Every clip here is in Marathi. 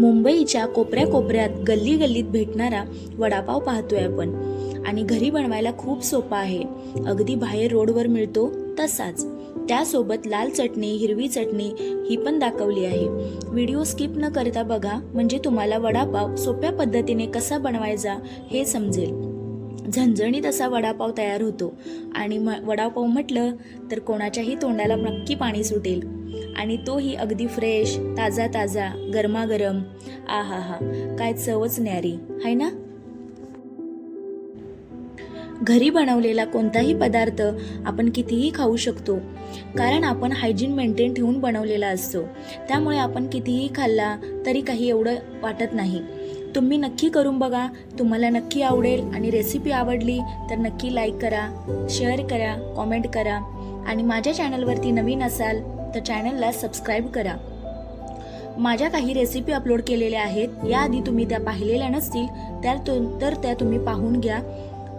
मुंबईच्या कोपऱ्या कोपऱ्यात गल्ली गल्लीत भेटणारा वडापाव पाहतोय आपण. आणि घरी बनवायला खूप सोपा आहे. अगदी बाहेर रोडवर मिळतो तसाच. त्यासोबत लाल चटणी हिरवी चटणी ही पण दाखवली आहे. व्हिडिओ स्किप न करता बघा म्हणजे तुम्हाला वडापाव सोप्या पद्धतीने कसा बनवायचा हे समजेल. झणझणीत असा वडापाव तयार होतो. आणि म वडापाव म्हटलं तर कोणाच्याही तोंडाला नक्की पाणी सुटेल. आणि तोही अगदी फ्रेश ताजा ताजा गरमागरम. आ हा हा काय चवच न्यारी हाय ना? घरी बनवलेला कोणताही पदार्थ आपण कितीही खाऊ शकतो कारण आपण हायजीन मेंटेन ठेवून बनवलेला असतो. त्यामुळे आपण कितीही खाल्ला तरी काही एवढं वाटत नाही. तुम्ही नक्की करून बघा तुम्हाला नक्की आवडेल आणि रेसिपी आवडली तर नक्की लाईक करा शेअर करा कॉमेंट करा. आणि माझ्या चॅनलवरती नवीन असाल तर चॅनलला सबस्क्राईब करा. माझ्या काही रेसिपी अपलोड केलेल्या आहेत याआधी तुम्ही त्या पाहिलेल्या नसतील त्या तर त्या तुम्ही पाहून घ्या.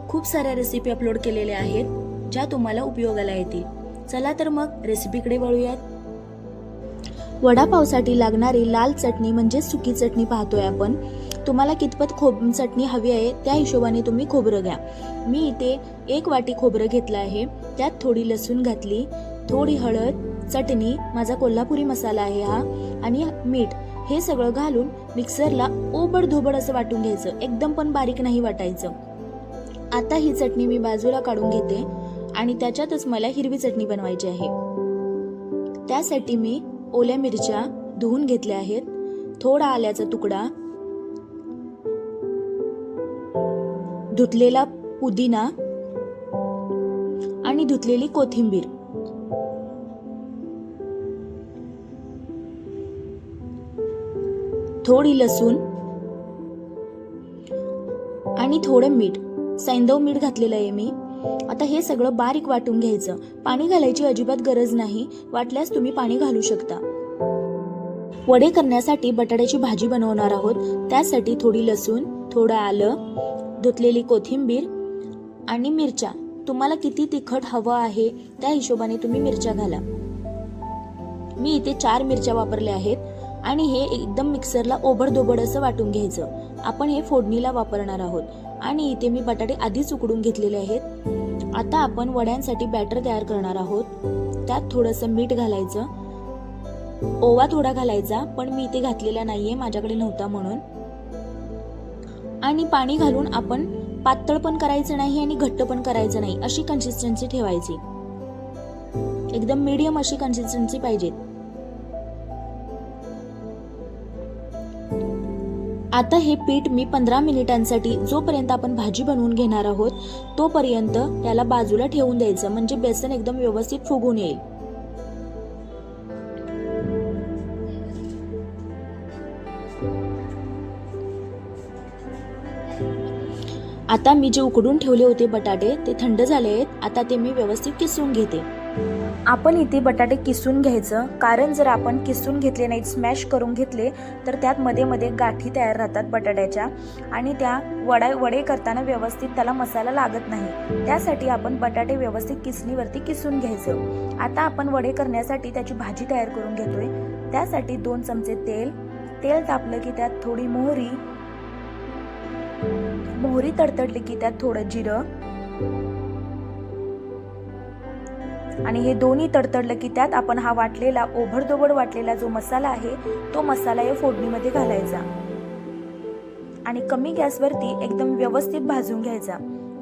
खूप साऱ्या रेसिपी अपलोड केलेल्या आहेत ज्या तुम्हाला उपयोगाला येतील. चला तर मग रेसिपीकडे वळूयात. वडापावसाठी लागणारी लाल चटणी म्हणजे सुकी चटणी पाहतोय आपण. तुम्हाला कितपत खोब चटणी हवी आहे त्या हिशोबाने तुम्ही खोबरं घ्या. मी इथे एक वाटी खोबरं घेतलं आहे त्यात थोडी लसूण घातली थोडी हळद चटणी माझा कोल्हापुरी मसाला आहे हा आणि मीठ हे सगळं घालून मिक्सरला ओबड धोबड असं वाटून घ्यायचं. एकदम पण बारीक नाही वाटायचं. आता ही चटणी मी बाजूला काढून घेते आणि त्याच्यातच मला हिरवी चटणी बनवायची आहे. त्यासाठी मी ओल्या मिरच्या धुवून घेतल्या आहेत. थोडा आल्याचा तुकडा. धुतलेला पुदिना. आणि धुतलेली कोथिंबीर. थोडी लसूण आणि थोडं मीठ. सैंदव मीठ घातलेलं आहे मी. आता हे सगळं बारीक वाटून घ्यायचं. पाणी घालायची अजिबात गरज नाही. वाटल्यास तुम्ही पाणी घालू शकता. वडे करण्यासाठी बटाट्याची भाजी बनवणार आहोत. त्यासाठी थोडी लसूण थोडं आलं धुतलेली कोथिंबीर आणि मिरच्या. तुम्हाला किती तिखट हवं आहे त्या हिशोबाने तुम्ही मिरच्या घाला. मी इथे चार मिरच्या वापरल्या आहेत. आणि हे एकदम मिक्सरला ओबडधोबड असं वाटून घ्यायचं. आपण हे फोडणीला वापरणार आहोत. आणि इथे मी बटाटे आधीच उकडून घेतलेले आहेत. आता आपण वड्यांसाठी बॅटर तयार करणार आहोत. त्यात थोडंसं मीठ घालायचं. ओवा थोडा घालायचा पण मी इथे घातलेला नाहीये माझ्याकडे नव्हता म्हणून. आणि पाणी घालून आपण पातळ पण करायचं नाही आणि घट्ट पण करायचं नाही अशी कन्सिस्टन्सी ठेवायची. एकदम मीडियम अशी कन्सिस्टन्सी पाहिजे आता हे पीठ मी पंधरा मिनिटांसाठी जोपर्यंत आपण भाजी बनवून घेणार आहोत तोपर्यंत त्याला बाजूला ठेवून द्यायचं म्हणजे बेसन एकदम व्यवस्थित फुगून येईल. आता मी जे उकडून ठेवले होते बटाटे ते थंड झाले आहेत. आता ते मी व्यवस्थित किसून घेते. आपण इथे बटाटे किसून घ्यायचं. कारण जर आपण किसून घेतले नाहीत स्मॅश करून घेतले तर त्यात मध्ये मध्ये गाठी तयार राहतात बटाट्याच्या. आणि त्या वडा वडे करताना व्यवस्थित त्याला मसाला लागत नाही. त्यासाठी आपण बटाटे व्यवस्थित किसणीवरती किसून घ्यायचं. आता आपण वडे करण्यासाठी त्याची भाजी तयार करून घेतोय. त्यासाठी दोन चमचे तेल. तेल तापलं की त्यात थोडी मोहरी. मोहरी तडतडली की त्यात थोडं जिरं. आणि हे दोन्ही तडतडलं की त्यात आपण हा वाटलेला ओभडदोबड वाटलेला जो मसाला आहे तो मसाला या फोडणीमध्ये घालायचा. आणि कमी गॅसवरती एकदम व्यवस्थित भाजून घ्यायचा.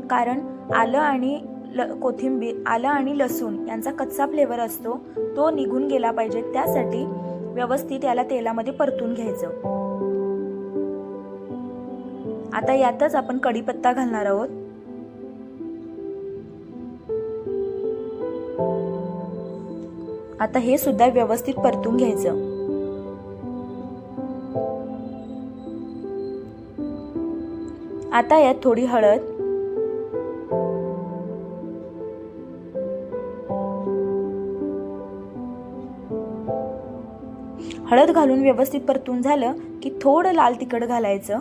कारण आलं आणि ल कोथिंबीर आलं आणि लसूण यांचा कच्चा फ्लेवर असतो तो निघून गेला पाहिजे. त्यासाठी व्यवस्थित याला तेलामध्ये परतून घ्यायचं. आता यातच आपण कढीपत्ता घालणार आहोत. आता हे सुद्धा व्यवस्थित परतून घ्यायचं. आता यात थोडी हळद. हळद घालून व्यवस्थित परतून झालं की थोडं लाल तिखट घालायचं.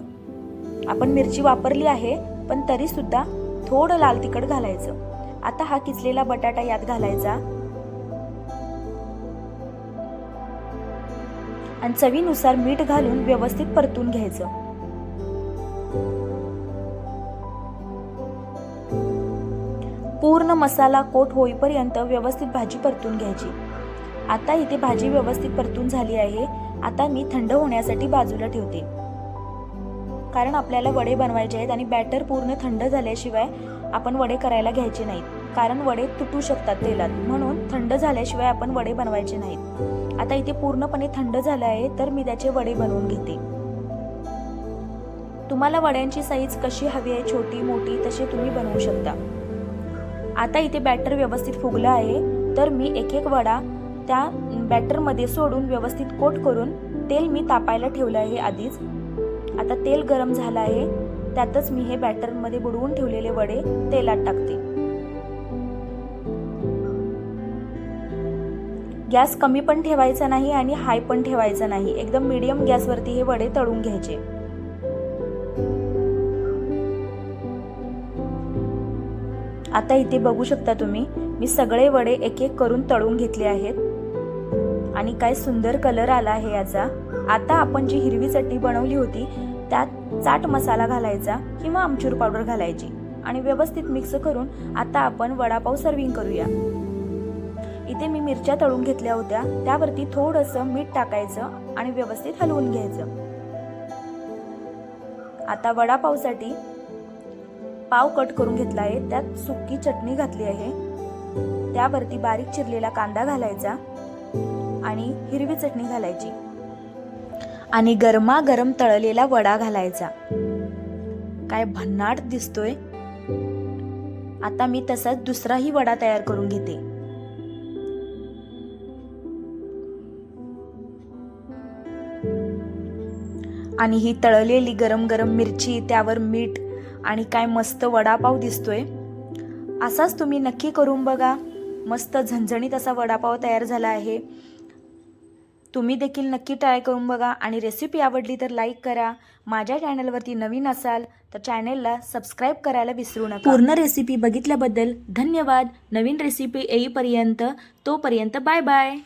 आपण मिरची वापरली आहे पण तरी सुद्धा थोडं लाल तिखट घालायचं. आता हा किसलेला बटाटा यात घालायचा. आणि चवीनुसार मीठ घालून व्यवस्थित परतून घ्यायचं. पूर्ण मसाला कोट होईपर्यंत व्यवस्थित भाजी परतून घ्यायची. आता इथे भाजी व्यवस्थित परतून झाली आहे. आता मी थंड होण्यासाठी बाजूला ठेवते. कारण आपल्याला वडे बनवायचे आहेत आणि बॅटर पूर्ण थंड झाल्याशिवाय आपण वडे करायला घ्यायचे नाहीत. कारण वडे तुटू शकतात तेलात. म्हणून थंड झाल्याशिवाय आपण वडे बनवायचे नाहीत. आता इथे पूर्णपणे थंड झालं आहे तर मी त्याचे वडे बनवून घेते. तुम्हाला वड्यांची साईज कशी हवी आहे छोटी मोठी तशी तुम्ही बनवू शकता. आता इथे बॅटर व्यवस्थित फुगलं आहे तर मी एक एक वडा त्या बॅटरमध्ये सोडून व्यवस्थित कोट करून तेल मी तापायला ठेवलं आहे आधीच. आता तेल गरम झालं आहे. त्यातच मी हे बॅटरमध्ये बुडवून ठेवलेले वडे तेलात टाकते. गॅस कमी पण ठेवायचा नाही आणि हाय पण ठेवायचा नाही. एकदम मीडियम गॅसवरती हे वडे तळून घ्यायचे. आता इथे बघू शकता तुम्ही मी सगळे वडे एक एक करून तळून घेतले आहेत. आणि काय सुंदर कलर आला आहे याचा. आता आपण जी हिरवी चटणी बनवली होती चाट मसाला घालायचा किंवा आमचूर पावडर घालायची आणि व्यवस्थित मिक्स करून आता आपण वडापाव सर्विंग करूया. इथे मी मिरच्या तळून घेतल्या होत्या त्यावरती थोडंसं मीठ टाकायचं आणि व्यवस्थित हलवून घ्यायचं. आता वडापावसाठी पाव कट करून घेतला आहे त्यात सुकी चटणी घातली आहे. त्यावरती बारीक चिरलेला कांदा घालायचा आणि हिरवी चटणी घालायची. आणि गरमागरम तळलेला वडा घालायचा. काय भन्नाट दिसतोय? आता मी तसाच दुसराही वडा तयार करून घेते. आणि ही तळलेली गरम गरम मिरची त्यावर मीठ आणि काय मस्त वडापाव दिसतोय. असाच तुम्ही नक्की करून बघा. मस्त झणझणीत असा वडापाव तयार झाला आहे. तुम्ही देखील नक्की ट्राय करून बघा आणि रेसिपी आवडली तर लाईक करा. माझ्या चॅनलवरती नवीन असाल तर चॅनेलला सबस्क्राईब करायला विसरू नका. पूर्ण रेसिपी बघितल्याबद्दल धन्यवाद. नवीन रेसिपी येईपर्यंत तोपर्यंत बाय बाय